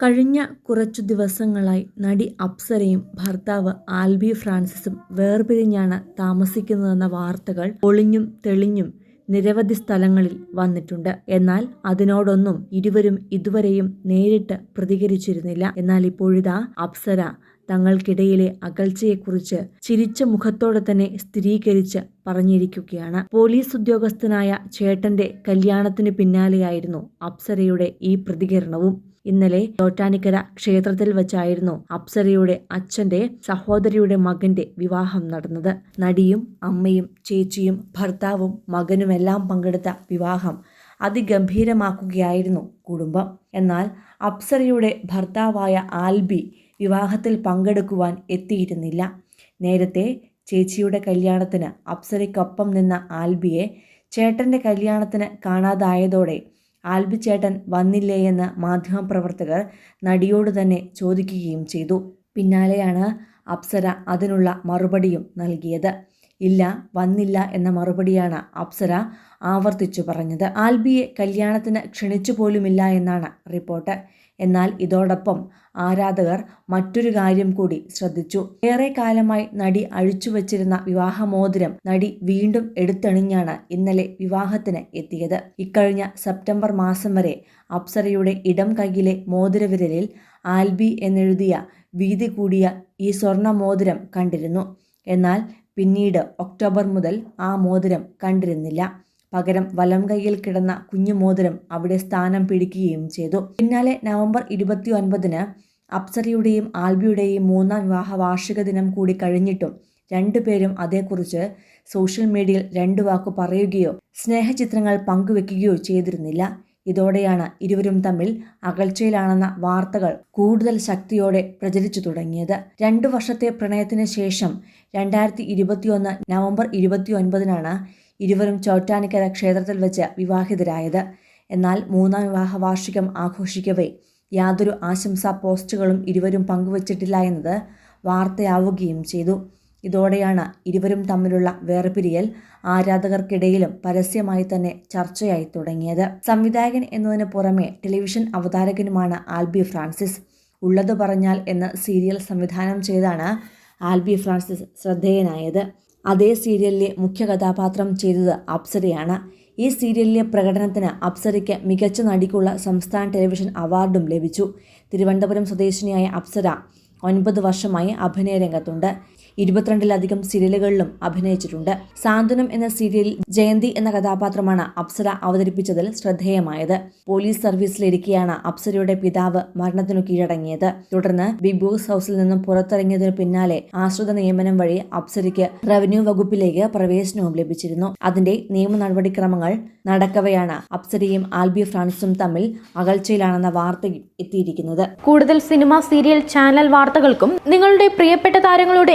കഴിഞ്ഞ കുറച്ചു ദിവസങ്ങളായി നടി അപ്സരയും ഭർത്താവ് ആൽബി ഫ്രാൻസിസും വേർപിരിഞ്ഞാണ് താമസിക്കുന്നതെന്ന വാർത്തകൾ ഒളിഞ്ഞും തെളിഞ്ഞും നിരവധി സ്ഥലങ്ങളിൽ വന്നിട്ടുണ്ട്. എന്നാൽ അതിനോടൊന്നും ഇരുവരും ഇതുവരെയും നേരിട്ട് പ്രതികരിച്ചിരുന്നില്ല. എന്നാൽ ഇപ്പോഴിതാ അപ്സര തങ്ങൾക്കിടയിലെ അകൽച്ചയെക്കുറിച്ച് ചിരിച്ച മുഖത്തോടെ തന്നെ സ്ഥിരീകരിച്ച് പറഞ്ഞിരിക്കുകയാണ്. പോലീസ് ഉദ്യോഗസ്ഥനായ ചേട്ടന്റെ കല്യാണത്തിന് പിന്നാലെയായിരുന്നു അപ്സരയുടെ ഈ പ്രതികരണവും. ഇന്നലെ ചോറ്റാനിക്കര ക്ഷേത്രത്തിൽ വെച്ചായിരുന്നു അപ്സരയുടെ അച്ഛന്റെ സഹോദരിയുടെ മകന്റെ വിവാഹം നടന്നത്. നടിയും അമ്മയും ചേച്ചിയും ഭർത്താവും മകനുമെല്ലാം പങ്കെടുത്ത വിവാഹം അതിഗംഭീരമാക്കുകയായിരുന്നു കുടുംബം. എന്നാൽ അപ്സരയുടെ ഭർത്താവായ ആൽബി വിവാഹത്തിൽ പങ്കെടുക്കുവാൻ എത്തിയിരുന്നില്ല. നേരത്തെ ചേച്ചിയുടെ കല്യാണത്തിന് അപ്സരയ്ക്കൊപ്പം നിന്ന ആൽബിയെ ചേട്ടന്റെ കല്യാണത്തിന് കാണാതായതോടെ ആൽബി ചേട്ടൻ വന്നില്ലേയെന്ന് മാധ്യമപ്രവർത്തകർ നടിയോട് തന്നെ ചോദിക്കുകയും ചെയ്തു. പിന്നാലെയാണ് അപ്സര അതിനുള്ള മറുപടിയും നൽകിയത്. ഇല്ല വന്നില്ല എന്ന മറുപടിയാണ് അപ്സര ആവർത്തിച്ചു പറഞ്ഞത്. ആൽബിയെ കല്യാണത്തിന് ക്ഷണിച്ചു പോലുമില്ല എന്നാണ് റിപ്പോർട്ട്. എന്നാൽ ഇതോടൊപ്പം ആരാധകർ മറ്റൊരു കാര്യം കൂടി ശ്രദ്ധിച്ചു. ഏറെ കാലമായി നടി അഴിച്ചുവച്ചിരുന്ന വിവാഹമോതിരം നടി വീണ്ടും എടുത്തണിഞ്ഞാണ് ഇന്നലെ വിവാഹത്തിന് എത്തിയത്. ഇക്കഴിഞ്ഞ സെപ്റ്റംബർ മാസം വരെ അപ്സരയുടെ ഇടം കൈയിലെ മോതിരവിരലിൽ ആൽബി എന്നെഴുതിയ വീതി കൂടിയ ഈ സ്വർണ മോതിരം കണ്ടിരുന്നു. എന്നാൽ പിന്നീട് ഒക്ടോബർ മുതൽ ആ മോതിരം കണ്ടിരുന്നില്ല. പകരം വലം കൈയിൽ കിടന്ന കുഞ്ഞു മോതിരം അവിടെ സ്ഥാനം പിടിക്കുകയും ചെയ്തു. പിന്നാലെ നവംബർ ഇരുപത്തി ഒൻപതിന് അപ്സരയുടെയും ആൽബിയുടെയും മൂന്നാം വിവാഹ വാർഷിക ദിനം കൂടി കഴിഞ്ഞിട്ടും രണ്ടുപേരും അതേക്കുറിച്ച് സോഷ്യൽ മീഡിയയിൽ രണ്ടു വാക്കു പറയുകയോ സ്നേഹചിത്രങ്ങൾ പങ്കുവെക്കുകയോ ചെയ്തിരുന്നില്ല. ഇതോടെയാണ് ഇരുവരും തമ്മിൽ അകൽച്ചയിലാണെന്ന വാർത്തകൾ കൂടുതൽ ശക്തിയോടെ പ്രചരിച്ചു തുടങ്ങിയത്. രണ്ടു വർഷത്തെ പ്രണയത്തിന് ശേഷം രണ്ടായിരത്തി ഇരുപത്തിയൊന്ന് നവംബർ ഇരുപത്തിയൊൻപതിനാണ് ഇരുവരും ചോറ്റാനിക്കര ക്ഷേത്രത്തിൽ വെച്ച് വിവാഹിതരായത്. എന്നാൽ മൂന്നാം വിവാഹ വാർഷികം ആഘോഷിക്കവേ യാതൊരു ആശംസാ പോസ്റ്റുകളും ഇരുവരും പങ്കുവച്ചിട്ടില്ല എന്നത് വാർത്തയാവുകയും ചെയ്തു. ഇതോടെയാണ് ഇരുവരും തമ്മിലുള്ള വേർപിരിയൽ ആരാധകർക്കിടയിലും പരസ്യമായി തന്നെ ചർച്ചയായി തുടങ്ങിയത്. സംവിധായകൻ എന്നതിന് പുറമെ ടെലിവിഷൻ അവതാരകനുമാണ് ആൽബി ഫ്രാൻസിസ്. ഉള്ളത് പറഞ്ഞാൽ എന്ന സീരിയൽ സംവിധാനം ചെയ്താണ് ആൽബി ഫ്രാൻസിസ് ശ്രദ്ധേയനായത്. അതേ സീരിയലിലെ മുഖ്യ കഥാപാത്രം ചെയ്തത് അപ്സരയാണ്. ഈ സീരിയലിലെ പ്രകടനത്തിന് അപ്സരയ്ക്ക് മികച്ച നടിക്കുള്ള സംസ്ഥാന ടെലിവിഷൻ അവാർഡും ലഭിച്ചു. തിരുവനന്തപുരം സ്വദേശിനിയായ അപ്സര ഒൻപത് വർഷമായി അഭിനയ രംഗത്തുണ്ട് ഇരുപത്തിരണ്ടിലധികം സീരിയലുകളിലും അഭിനയിച്ചിട്ടുണ്ട്. സാന്ത്വനം എന്ന സീരിയലിൽ ജയന്തി എന്ന കഥാപാത്രമാണ് അപ്സര അവതരിപ്പിച്ചതിൽ ശ്രദ്ധേയമായത്. പോലീസ് സർവീസിലിരിക്കെയാണ് അപ്സരയുടെ പിതാവ് മരണത്തിനു കീഴടങ്ങിയത്. തുടർന്ന് ബിഗ് ബോസ് ഹൗസിൽ നിന്നും പുറത്തിറങ്ങിയതിനു പിന്നാലെ ആശ്രിത നിയമനം വഴി അപ്സരയ്ക്ക് റവന്യൂ വകുപ്പിലേക്ക് പ്രവേശനവും ലഭിച്ചിരുന്നു. അതിന്റെ നിയമ നടപടിക്രമങ്ങൾ നടക്കവെയാണ് അപ്സരയും ആൽബി ഫ്രാൻസും തമ്മിൽ അകൽച്ചയിലാണെന്ന വാർത്തയും എത്തിയിരിക്കുന്നത്. കൂടുതൽ സിനിമ സീരിയൽ ചാനൽ വാർത്തകൾക്കും നിങ്ങളുടെ പ്രിയപ്പെട്ട താരങ്ങളുടെ